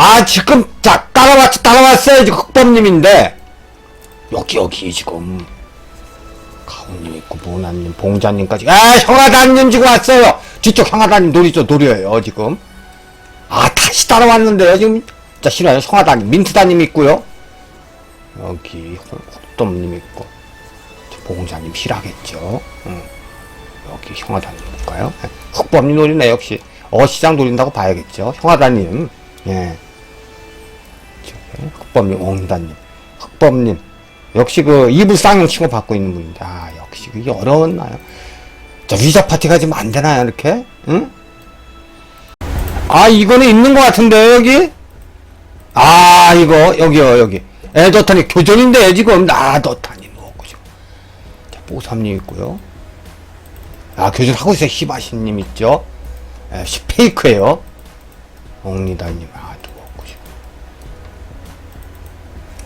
아, 지금, 자, 따라왔, 따라왔어요. 지금 흑범님인데. 여기, 여기, 지금. 가훈님 있고, 모나님, 봉자님까지. 아, 형아다님 지금 왔어요. 뒤쪽 형아다님 노리죠, 노려요, 지금. 아, 다시 따라왔는데요, 지금. 자, 싫어요. 형아다님, 민트다님 있고요. 여기, 흑범님 있고. 저 봉자님 싫어하겠죠. 응. 여기 형아다님 볼까요? 예. 흑범님 노리네, 역시. 어시장 노린다고 봐야겠죠. 형아다님. 예. 흑범님, 옹다님. 흑범님. 역시 그 이불 쌍용 치고 받고 있는 분인데, 아, 역시 그게 어려웠나요? 자, 위자 파티 가 지금 안 되나요, 이렇게? 응? 아, 이거는 있는 것 같은데요, 여기? 아, 이거, 여기요, 여기. 에더탄이 교전인데, 지금. 아, 더탄이 누웠고, 지금. 자, 뽀삼님 있고요. 아, 교전하고 있어요. 히바시님 있죠? 에, 시- 페이크예요 옥리다님, 아,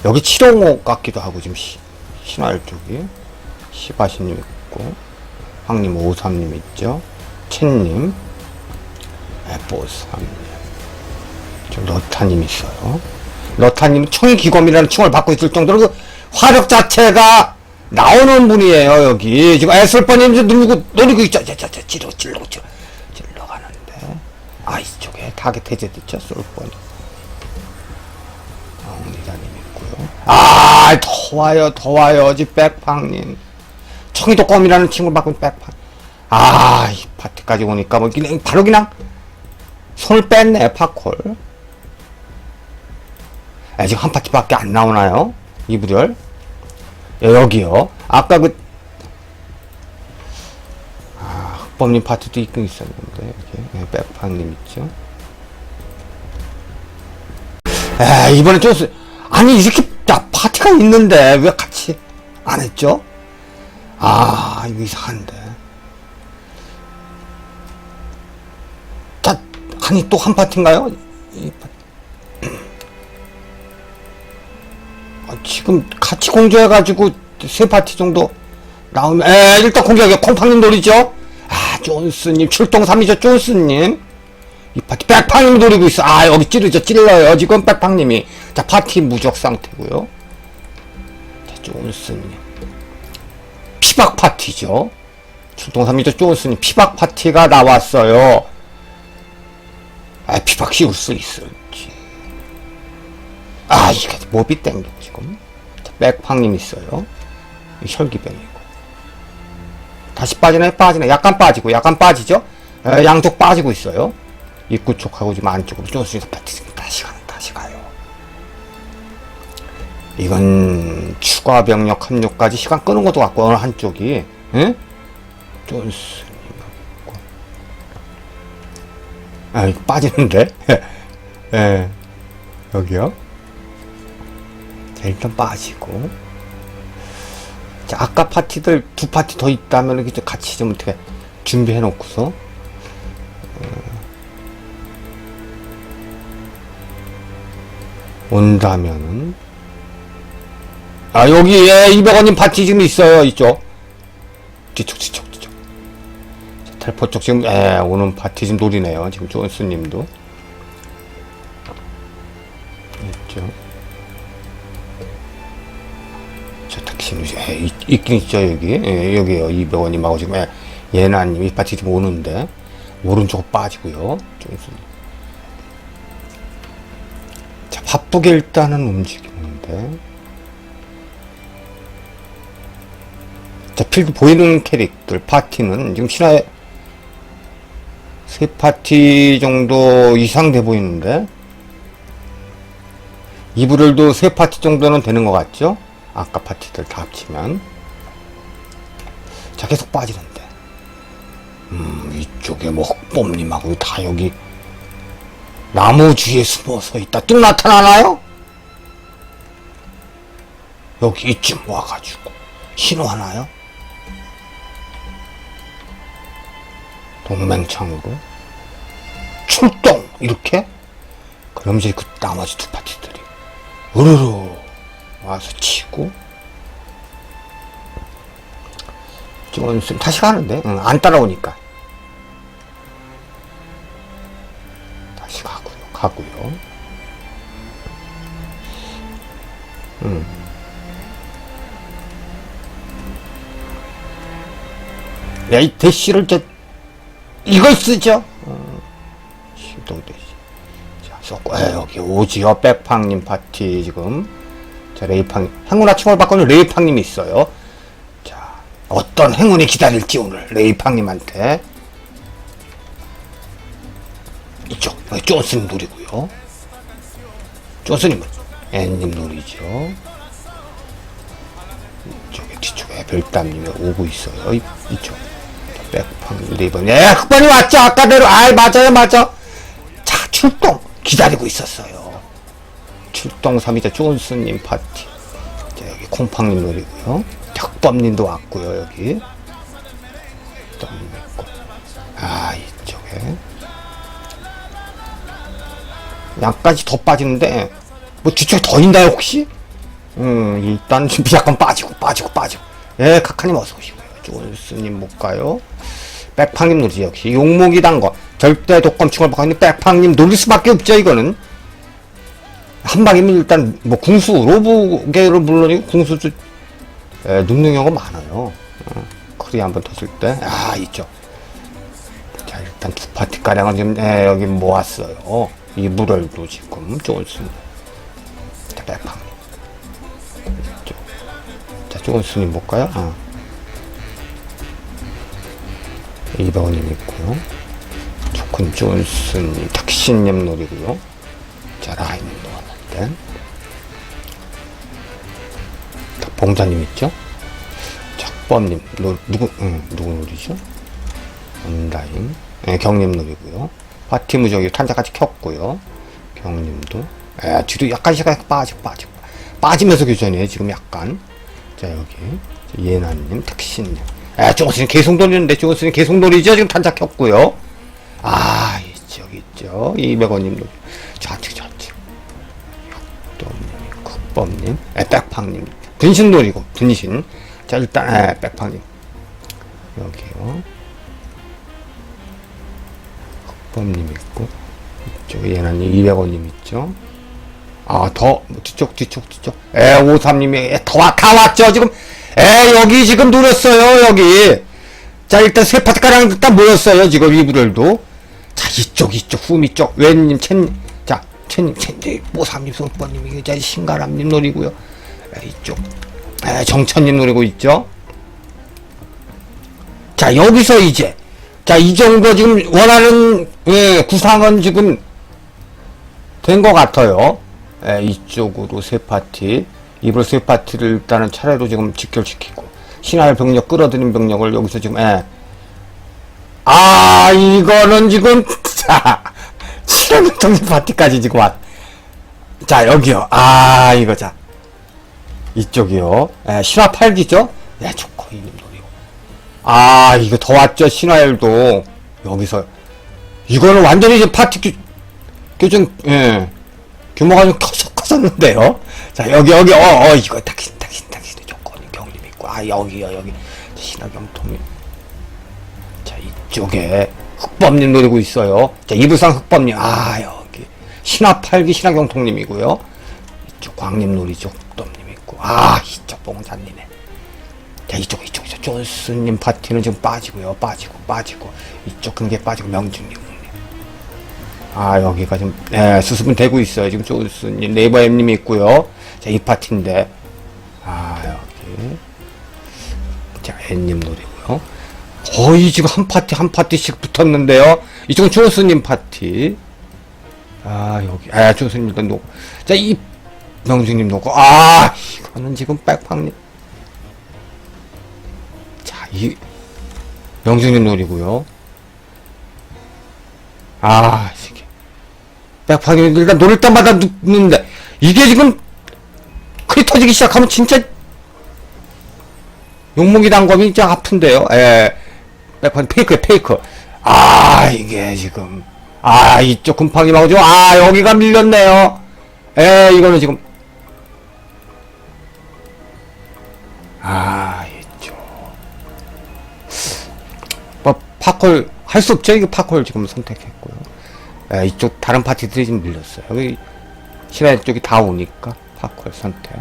여기 705 같기도 하고, 지금 시, 신화일 쪽이. 시바시님 있고, 황님 53님 있죠? 첸님, 에뽀삼님. 지금 러타님 있어요. 러타님 총의 기검이라는 총을 받고 있을 정도로 그 화력 자체가 나오는 분이에요, 여기. 지금 애슬퍼님 누르고, 노리고 있죠. 찔러, 찔러, 찔러, 찔러 가는데. 아, 이쪽에 타겟 해제됐죠, 솔퍼 아, 더 와요, 더 와요, 지 백팡님. 청이도 껌이라는 친구를 받고 있는 백팡. 아, 이 파티까지 오니까 뭐 그냥 바로 그냥 손을 뺐네, 팝콜. 아, 지금 한 파티밖에 안 나오나요? 이불열? 예, 여기요. 아까 그, 아, 흑범님 파티도 있긴 있었는데, 여기. 예, 백팡님 있죠. 에 이번에 좀, 쓰- 아니, 이렇게, 야, 파티가 있는데, 왜 같이 안 했죠? 아, 이거 이상한데. 자, 아니, 또 한 파티인가요? 아, 지금 같이 공조해가지고 세 파티 정도 나오면, 에, 일단 공개하게 콩팡님 노리죠? 아, 존스님, 출동 3이죠, 존스님. 이 파티 백팡님 노리고 있어. 아, 여기 찌르죠, 찔러요. 지금 백팡님이. 자, 파티 무적 상태고요 자, 존스님. 피박 파티죠. 출동 3이죠, 존스님. 피박 파티가 나왔어요. 아, 피박 씌울 수 있을지. 아, 이게 몹이 땡기고 지금. 자, 백팡님 있어요. 이 혈기병이고. 다시 빠지나요? 빠지네. 약간 빠지고, 약간 빠지죠? 에, 양쪽 빠지고 있어요. 입구 쪽하고 지금 안쪽으로 쪼스에서 파티 지금 다시 가는, 다시 가요. 이건 추가 병력 합류까지 시간 끄는 것도 같고, 어느 한쪽이. 응? 존스님 있고. 아, 이거 빠지는데? 예. 여기요. 자, 일단 빠지고. 자, 아까 파티들 두 파티 더 있다면 이렇게 좀 같이 좀 어떻게 준비해 놓고서. 온다면은. 아, 여기, 예, 200원님 파티 지금 있어요, 이쪽. 뒤쪽, 뒤쪽, 뒤쪽. 자, 텔포 쪽 지금, 예, 오는 파티 지금 노리네요. 지금 존스님도. 있죠. 저 택시는 예, 있, 있긴 있죠 여기 예, 여기요 200원님하고 지금 예, 예나님 이 파티 지금 오는데 오른쪽 빠지고요 좀 자, 바쁘게 일단은 움직이는데. 자 필드 보이는 캐릭들 파티는 지금 신화에 세 파티 정도 이상 돼 보이는데. 이불을도 세 파티 정도는 되는 것 같죠? 아까 파티들 다 합치면. 자 계속 빠지는데. 음 이쪽에 뭐 흑범님하고 다 여기 나무 뒤에 숨어서 있다. 뚝 나타나나요? 여기 이쯤 와가지고 신호하나요? 동맹창으로? 출동! 이렇게? 그럼 이제 그 나머지 두 파티들이 으르르 와서 치고. 지금 다시 가는데? 응, 안 따라오니까 하고요. 음. 야, 이 대시를 저, 이걸 쓰죠? 음, 실동 대시. 자, 쏟고, 여기 오지어 백팡님 파티 지금. 자, 레이팡, 행운 아침을 바꾸는 레이팡님이 있어요. 자, 어떤 행운이 기다릴지 오늘 레이팡님한테. 이쪽, 여기 존슨 노리고요. 존슨님은 앤님 노리죠. 이쪽에 뒤쪽에 별담님이 오고 있어요. 이, 이쪽. 자, 백팡 리본. 예, 흑번이 왔죠. 아까대로. 아이, 맞아요, 맞아. 자, 출동. 기다리고 있었어요. 출동 3위자 존슨님 파티. 자, 여기 콩팡님 노리고요. 혁범님도 왔고요, 여기. 양까지 더 빠지는데, 뭐 뒤쪽에 더 있나요, 혹시? 음, 일단 준비 약간 빠지고, 빠지고, 빠지고. 예, 카카님 어서 오시고요. 존스님 못 가요. 백팡님 노리지, 역시. 용목이 단 거. 절대 받고 있는 백팡님 노릴 수밖에 없죠, 이거는. 한 방이면 일단, 뭐, 궁수, 로브계를 물론이고, 궁수도, 예, 능력이 많아요. 어, 커리 한번 터질 때. 아, 있죠. 자, 일단 두 파티 가량은 지금, 예, 여기 모았어요. 이불을도 지금, 백팡님. 이쪽. 자, 존슨님 볼까요? 아. 200원님 있고요. 조큰 존슨님, 탁신님 노리고요. 자, 라인님 놓았는데. 자, 봉자님 있죠? 작범님, 노, 누구, 응, 누구 노리죠? 온라인. 예, 경님 노리고요. 파티 무적이 탄자까지 켰고요. 경님도. 예, 뒤로 약간 시간 빠지고, 빠지고. 빠지면서 교전이에요, 지금 약간. 자, 여기. 예나님, 택신님. 에, 조금씩 계속 돌리는데, 조금씩 계속 돌리죠? 지금 탄자 켰고요. 아, 이쪽, 있죠. 200원님. 좌측, 좌측. 육도님, 국범님, 에, 백팡님. 분신 노리고, 분신. 자, 일단, 에, 백팡님. 여기요. 국범님 있고, 이쪽, 예나님, 200원님 있죠. 아, 더, 뒤쪽, 뒤쪽, 뒤쪽. 에, 오삼님이, 에, 더, 와- 다 왔죠, 지금. 에, 여기 지금 누렸어요, 여기. 자, 일단 세 파트가량 일단 모였어요, 지금 이분들도. 자, 이쪽, 이쪽, 흠 이쪽, 웬님, 첸님. 자, 첸님, 첸님, 오삼님, 송번님이, 자, 신가람님 노리고요. 에, 이쪽. 에, 정천님 노리고 있죠. 자, 여기서 이제. 자, 이 정도 지금 원하는, 예, 구상은 지금 된 것 같아요. 예, 이쪽으로 세 파티, 이불 세 파티를 일단은 차례로 지금 직결시키고, 신할 병력, 끌어들인 병력을 여기서 지금, 예. 아, 이거는 지금, 자, 신할 병력 파티까지 지금 왔. 자, 여기요. 아, 이거 자. 이쪽이요. 예, 신화 8기죠? 예, 노리고. 아, 이거 더 왔죠, 신화열도. 여기서. 이거는 완전히 지금 파티 규, 교정, 예. 규모가 좀 커서, 컸었는데요. 자, 여기, 여기, 어, 어, 이거 탁신, 탁신, 탁신, 조건이 경림 있고, 아, 여기요, 여기. 신화경통이. 자, 이쪽에 흑범님 노리고 있어요. 자, 이부상 흑범님, 아, 여기. 신화팔기 신화경통님이고요. 이쪽 광림 노리죠, 흑범님 있고, 아, 이쪽 봉자님네. 자, 이쪽, 존스님 파티는 지금 빠지고요, 빠지고, 빠지고. 이쪽 근게 빠지고, 명중님. 아, 여기가 지금, 예, 수습은 되고 있어요. 지금 조스님, 네이버 앱님이 있고요. 자, 이 파티인데. 아, 여기. 자, 앤님 노리고요. 거의 지금 한 파티, 한 파티씩 붙었는데요. 이쪽은 조스님 파티. 아, 여기. 아, 조스님 일단 놓고. 자, 이, 명중님 놓고. 아, 이거는 지금 백팡님. 자, 이, 명중님 노리고요. 아, 이게. 백팡이 일단 노릴 때마다 눕는데, 이게 지금, 크리 터지기 시작하면 진짜, 용목이 단검이 진짜 아픈데요. 예. 백팡 페이크에 페이크. 아, 이게 지금. 아, 이쪽 금팡이하고 지금, 아, 여기가 밀렸네요. 예, 이거는 지금. 아, 파콜, 할 수 없죠? 이거 파콜 지금 선택했고요. 예, 이쪽 다른 파티들이 지금 밀렸어요. 여기, 시라이 쪽이 다 오니까, 파콜 선택.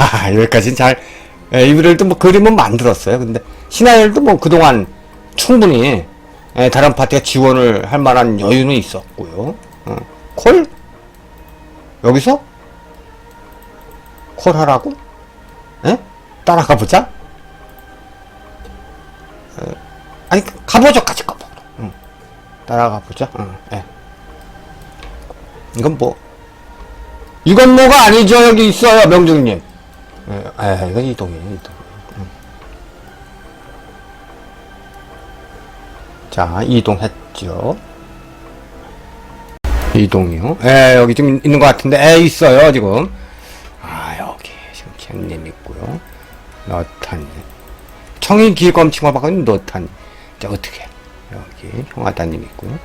아, 여기까지는 잘, 예, 이분들도 뭐 그림은 만들었어요. 근데, 신하열도 뭐 그동안 충분히, 예, 다른 파티가 지원을 할 만한 여유는 있었고요. 어. 콜? 여기서? 콜 하라고? 예? 따라가 보자? 아니, 가보죠. 같이 가보 응. 따라가 보자. 응, 예. 이건 뭐, 이건 뭐가 아니죠. 여기 있어요, 명중님. 예, 아, 이건 이동이에요, 이동. 음. 자, 이동했죠. 이동이요. 예, 여기 지금 있는 것 같은데, 예, 있어요, 지금. 아, 여기, 지금 잼님 있고요. 너탄. 청인 길검칭을 받고 있는 너탄. 자, 어떻게. 여기, 형아다님 있고요.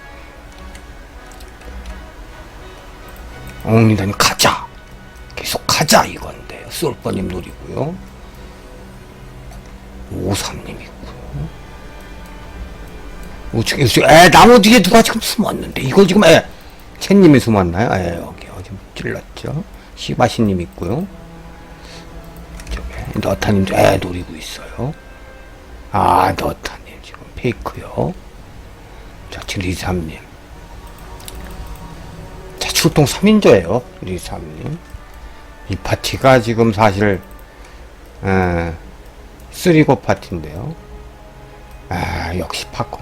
옹리다님 가자. 계속 가자 이건데요. 쏠뻔님 노리고요. 오삼님 있고요. 우측에 우측 에 나무 뒤에 누가 지금 숨었는데 이거 지금 에 첸님이 숨었나요? 에 여기 어, 지금 찔렀죠. 시바시님 있고요. 저기 너타님 에 노리고 있어요. 아 너타 님 지금 페이크요. 자 지금 리삼님. 자, 출동 3인조예요. 리삼님. 이 파티가 지금 사실 에, 쓰리고 파티인데요. 아, 역시 파코.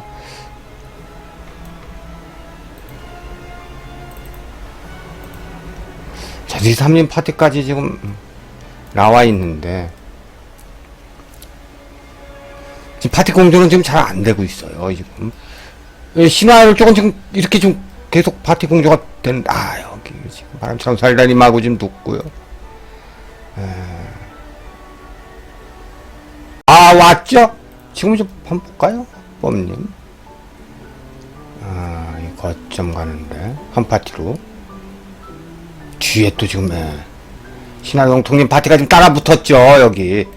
자, 리삼님 파티까지 지금 나와 있는데 지금 파티 공조는 지금 잘 안 되고 있어요. 지금 예, 신화를 조금 지금 이렇게 좀 계속 파티 공조가 되는 아 여기 지금 바람처럼 살다님하고 지금 붙고요. 에. 아 왔죠? 지금 좀 한번 볼까요, 뻔님? 아, 이 거점 가는데 한 파티로 뒤에 또 지금 에. 신화용통님 파티가 지금 따라 붙었죠 여기.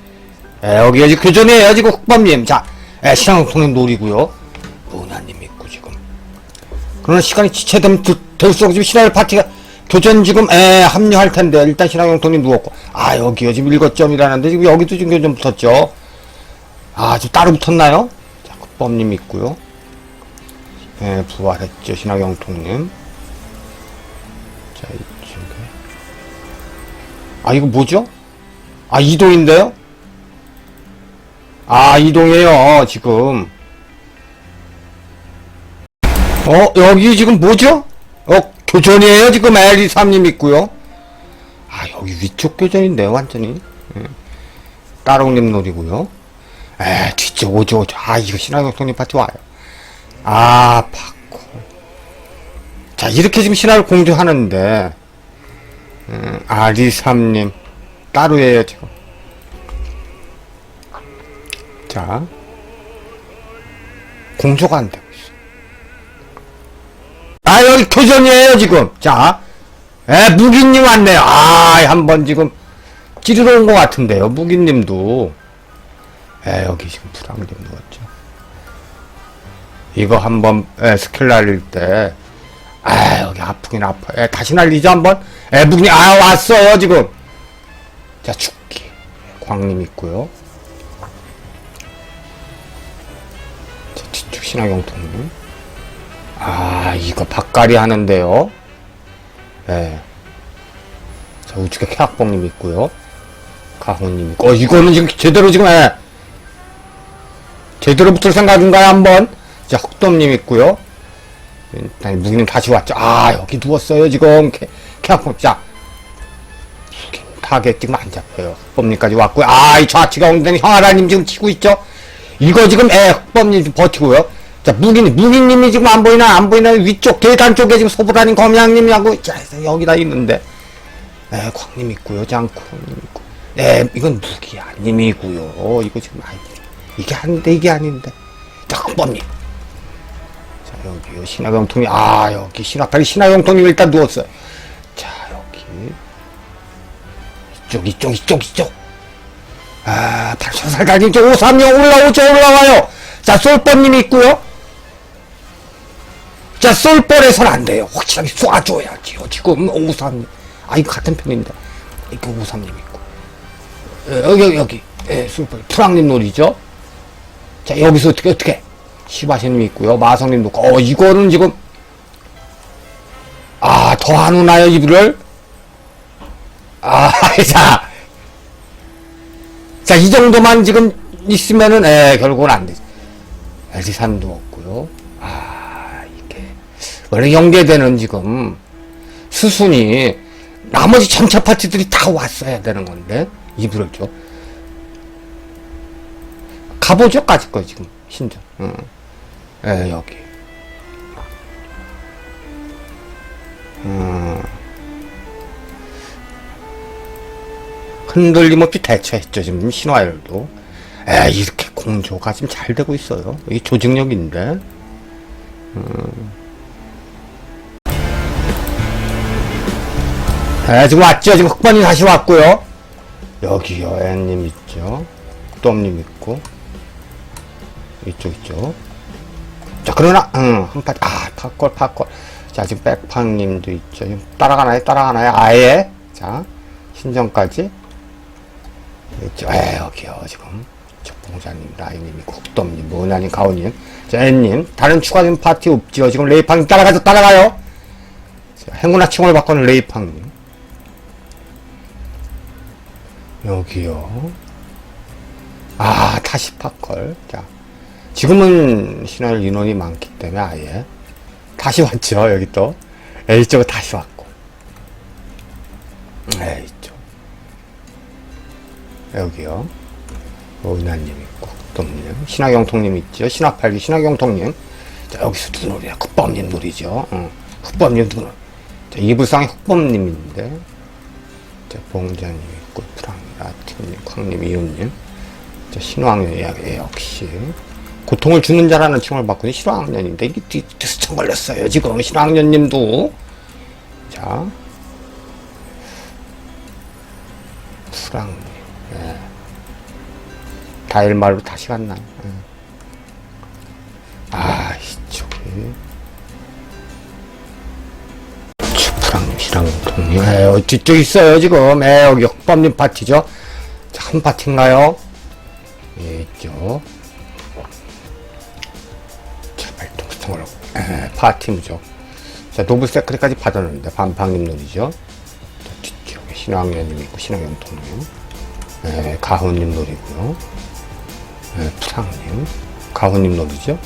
에, 여기 여기 교전이에요 지금 국범님. 자, 에, 신화용통님 노리고요. 문화님 있고 지금. 그러나 시간이 지체되면 들- 될수록 지금 신화의 파티가 교전 지금 에 합류할 텐데 일단 신화용통님 누웠고 아 여기요 지금 일거점이라는데 지금 여기도 지금 교전 붙었죠. 아 지금 따로 붙었나요? 자 국범님 있고요. 예 부활했죠 신화용통님. 자 이쪽에 아 이거 뭐죠? 아 이동인데요? 아 이동이에요 지금. 어, 여기 지금 뭐죠? 어, 교전이에요, 지금 L23님 있고요 아, 여기 위쪽 교전인데, 완전히. 예. 따롱님 놀이고요 에, 뒤쪽 오죠, 오죠. 아, 이거 신화격통님 파티 와요. 아, 파코. 자, 이렇게 지금 신화를 공조하는데, 음, R23님. 따로예요, 지금. 자. 공조가 안 되고 있어. 아, 여기 교전이에요, 지금. 자. 에, 무기님 왔네요. 아, 한 번 지금 찌르러 온 것 같은데요. 무기님도. 에, 여기 지금 불황님 누웠죠. 이거 한 번, 에, 스킬 날릴 때. 아, 여기 아프긴 아파. 에, 다시 날리죠, 한 번? 에, 무기님, 아, 왔어요, 지금. 자, 죽기. 광님 있고요. 신화경통님. 아, 이거 박가리 하는데요. 예. 자, 우측에 캐학봉님 있고요. 가훈님. 어, 이거는 지금 제대로 지금, 예. 제대로 붙을 생각인가요, 한번? 자, 흑돔님 있고요. 일단 무기님 다시 왔죠. 아, 여기 누웠어요, 지금. 캐, 캐학봉, 자. 타겟 지금 안 잡혀요. 흑범님까지 왔고요. 아, 이 좌측에 엉덩이 형아라님 지금 치고 있죠. 이거 지금, 예, 흑범님 좀 버티고요. 자, 무기님, 무기님이 지금 안 보이나, 안 보이나, 위쪽 계단 쪽에 지금 소부라님, 검양님하고, 자, 여기다 있는데. 네, 광님 있고요, 장코님 있고. 네, 이건 무기아님이고요. 이거 지금, 아이, 이게 아닌데, 이게 아닌데. 자, 흑범님. 자, 여기요, 신화경통이, 아, 여기 신화팔이 신화경통님 일단 누웠어요. 자, 여기. 이쪽, 이쪽, 이쪽, 이쪽. 아, 발전살가님, 저530 올라오죠, 올라와요. 자, 솔뻔님 있고요. 자, 솔벌에선 안 돼요. 확실하게 쏴줘야지요. 지금 오삼님. 아, 이거 같은 편인데. 이거 오삼님 있고. 예, 여기, 여기. 예, 슈퍼. 프랑님 놀이죠? 자, 여기서 어떻게, 어떻게. 시바시님 있고요. 마성님도, 있고. 어, 이거는 지금, 아, 더 안 오나요, 이불을? 아, 자. 자, 이 정도만 지금 있으면은, 에, 결국은 안 되지. LG3도 없고요. 아, 이게. 원래 연계되는 지금 수순이 나머지 전체 파티들이 다 왔어야 되는 건데, 이불을 줘. 가보죠, 까짓 거, 지금. 신전. 응. 에, 여기. 흔들림 없이 대처했죠, 지금 신화열도. 에, 이렇게 공조가 지금 잘 되고 있어요. 이게 조직력인데. 음. 에, 지금 왔죠? 지금 흑번이 다시 왔고요. 여기요, 앤님 있죠. 똠님 있고. 이쪽 있죠. 자, 그러나, 응, 한 파, 아, 팝골, 팝골. 자, 지금 백팡님도 있죠. 따라가나요? 따라가나요? 아예. 자, 신정까지. 여기요, 지금. 적봉자님, 라이님, 국dom님, 모나님, 가오님. 자, 앤님. 다른 추가된 파티 없죠. 지금 레이팡님 따라가죠, 따라가요. 자, 행운아 칭을 바꾸는 레이팡님. 여기요. 아, 다시 팝걸. 자. 지금은 신화를 인원이 많기 때문에 아예 다시 왔죠 여기 또 A쪽은 다시 왔고 쪽 여기요. 오인환님 있고 국dom님. 신화경통님 있죠. 신화팔기 신화경통님. 자 여기서 누구 놀이야. 국범님 놀이죠. 어. 국범님 누구 자 이불상의 국범님인데. 자 봉자님 있고 프랑 라틴님 쾅님 이웃님. 자 신왕 역시 고통을 주는 자라는 칭을 받고 있는 실화학년인데 이게 뒤- 뒤스쳐 걸렸어요. 지금 실화학년님도. 자 수랑님 예. 다일말로 다시 갔나. 예. 아 이쪽에. 추프랑님 실화학년님 예, 어, 뒤쪽 있어요 지금. 예, 여기 흑범님 파티죠? 자, 한 파티인가요? 예, 있죠. 발동스통으로 파티 무적 자 노블 세크리까지 받았는데 반팡님 놀이죠? 자, 뒤쪽에 신왕년님 있고 신왕영통님 에, 가훈님 놀이고요 에, 프랑님 가훈님 놀이죠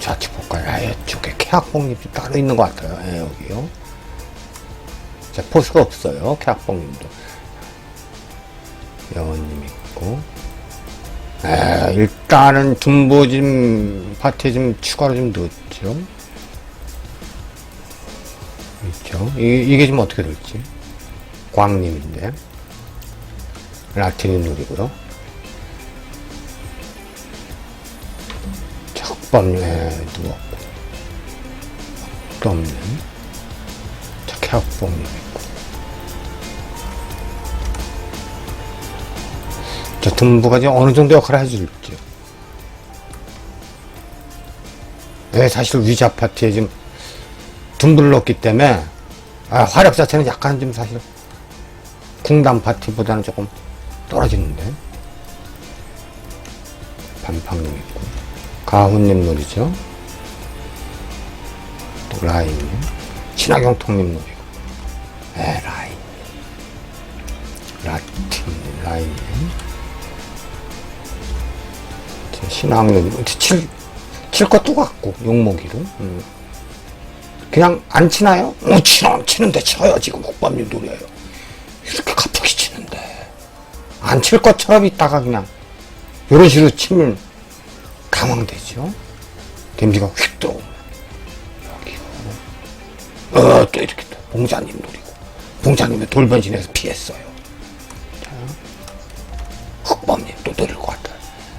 좌측 볼까요 아예 쪽에 케악봉님이 따로 있는 것 같아요 에, 여기요 자 포스가 없어요 케악봉님도 여원님 있고 에, 일단은 둠보 좀 파티에 좀 추가로 좀 넣었죠. 있죠. 이, 이게 지금 어떻게 될지. 광님인데. 라틴인 놀이고요. 적범에 누웠고. 또 없는. 착해학범님 있고. 자, 둠보가 지금 어느 정도 역할을 해줄지. 네, 사실 위자 파티에 지금 둠불을 넣었기 때문에, 아, 화력 자체는 약간 좀 사실, 궁담 파티보다는 조금 떨어지는데. 반팡님 있고, 가훈님 놀이죠. 또 라인님, 신화경통님 놀이고, 에, 라인. 라틴, 라인님. 신앙은 칠, 칠 것도 같고, 용모기로. 음. 그냥 안 치나요? 어, 치는데 쳐요. 지금 국밥님 노려요. 이렇게 치는데. 안 칠 것처럼 있다가 그냥, 이런 식으로 치면 당황되죠? 데미지가 휙 들어오면. 여기고. 어, 또 이렇게 또 봉자님 노리고. 봉자님의 돌변신에서 피했어요. 자, 흑범님 또 노릴 것 같아요.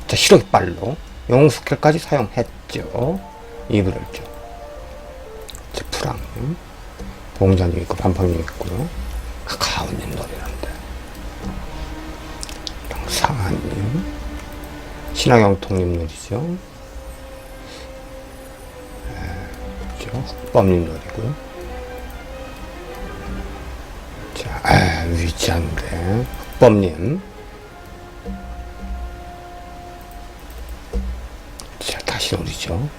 자, 시력발로 영웅스킬까지 사용했죠. 이불을 죠. 자, 프랑, 봉자님 있고, 반팡님 있고요. 가운님 노리 신화경통님 노래죠. 예, 그렇죠. 국밥님 노래고요. 자, 아, 위치한 노래. 국밥님. 자, 다시 노래죠.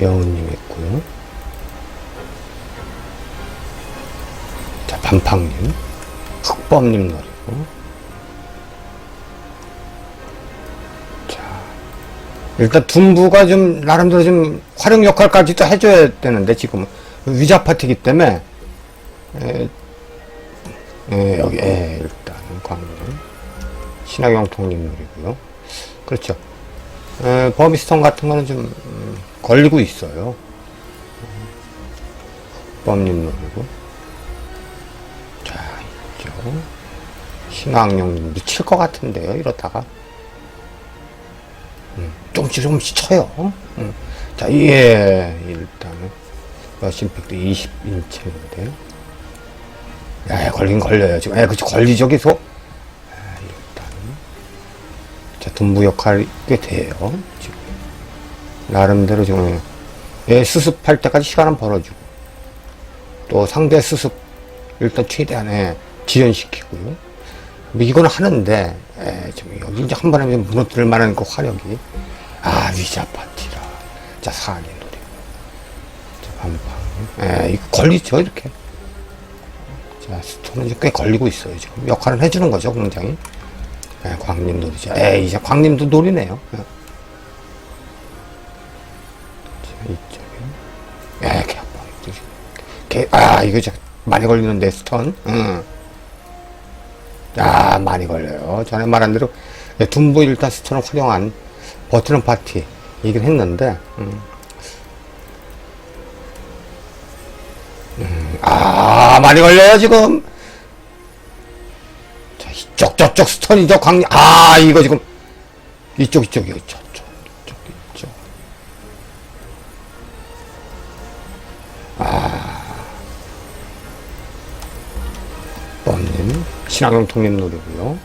여우님 했고요. 자, 반팡님. 국밥님 노래고. 일단 둔부가 좀 나름대로 좀 활용 역할까지도 해줘야 되는데 지금은 위자 파티기 때문에 에, 에, 여기 에, 일단 광님 신화경통님 노리고요. 그렇죠. 에, 버미스톤 같은 거는 좀 음, 걸리고 있어요. 노리고 자 있죠. 신화학령님도 칠것 같은데요. 이러다가 음, 조금씩 조금씩 쳐요. 음. 자, 예, 일단은 러시임팩도 20인체인데 야, 걸린 걸려요. 지금, 예, 그치, 걸리죠, 계속. 아, 일단 자, 동부 역할이 꽤 돼요. 지금. 나름대로 지금, 예, 수습할 때까지 시간은 벌어주고. 또 상대 수습, 일단 최대한에 지연시키고요. 뭐 이거는 하는데, 예, 지금 여기 이제 한 번에 무너뜨릴 만한 그 화력이. 아, 위자 파티라. 자, 사안이 노리고. 자, 반방. 예, 이거 걸리죠, 이렇게. 자, 스톤은 꽤 걸리고 있어요, 지금. 역할을 해주는 거죠, 굉장히. 예, 광님 놀이죠. 에 이제 광님도 놀이네요. 예. 자, 이쪽에. 예, 개 아파. 개, 아, 이거 저 많이 걸리는데, 스톤. 응. 아, 많이 걸려요. 전에 말한 대로, 예, 둔부 일단 스톤을 활용한 버티는 파티. 이긴 했는데, 음. 아, 많이 걸려요, 지금. 자, 이쪽, 저쪽 스톤이죠, 광, 아, 이거 지금. 이쪽, 이쪽, 이거, 저쪽, 이쪽, 이쪽. 아. 뻔님, 신학용통님 노리고요.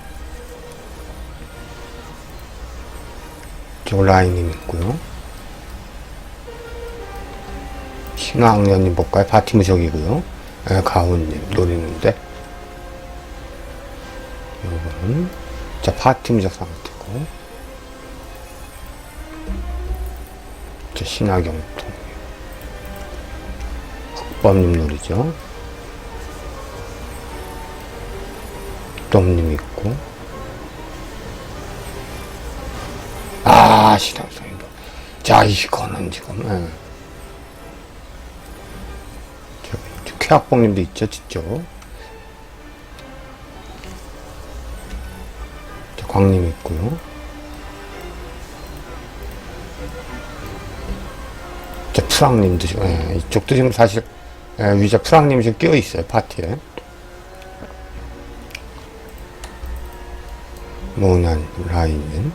저 라인님 있고요. 신학년님 볼까요? 바티무적이고요. 예, 가훈님 노리는데 요거는 자 파티무적 상태고 자 신학영통 흑범님 노리죠. dom님 있고 아 신학성이도 자 이거는 지금 예. 저기 쾌학봉님도 있죠, 직접. 자, 광님 있고요. 자, 프랑님도 지금, 예, 이쪽도 지금 사실, 예, 위자 프랑님이 지금 끼어 있어요, 파티에. 모난 라인님.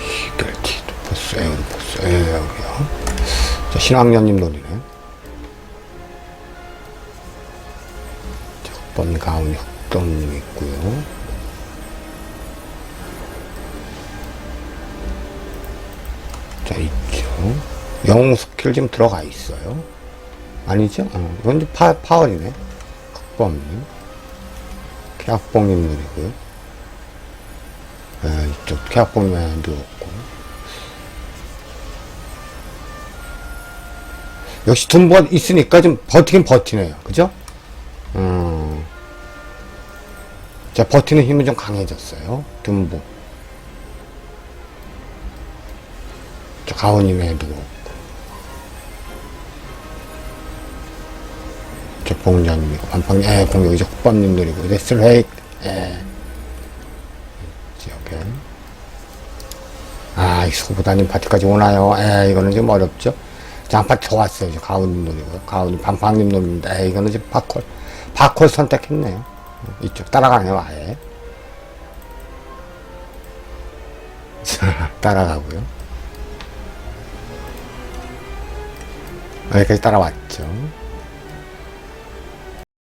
시ገል티도 보스, 에어도 보스, 에어요. 자, 신학년님 노리네. 자, 번 가운이 흑dom님 있고요. 자, 있죠. 영웅 스킬 지금 들어가 있어요. 아니죠? 어, 이건 파, 파월이네. 흑범님. 계약봉님 노리고요. 아, 이쪽 계약봉님에 누웠고. 역시 둔부가 있으니까 좀 버티긴 버티네요. 그죠? 음. 자, 버티는 힘은 좀 강해졌어요. 둔부. 자, 가오님에 누웠고. 저 봉자님이고, 반팡, 예, 공격이죠. 국밥님 노리고, 레슬헤이크, 예. 지역에. 아, 이 소부다님 파티까지 오나요? 예, 이거는 좀 어렵죠. 장파티 더 왔어요. 이제 가훈님 노리고요. 가훈님, 반팡님 노리는데, 예, 이거는 지금 바콜. 바콜 선택했네요. 이쪽 따라가네요, 아예. 자, 따라가고요. 여기까지 따라왔죠.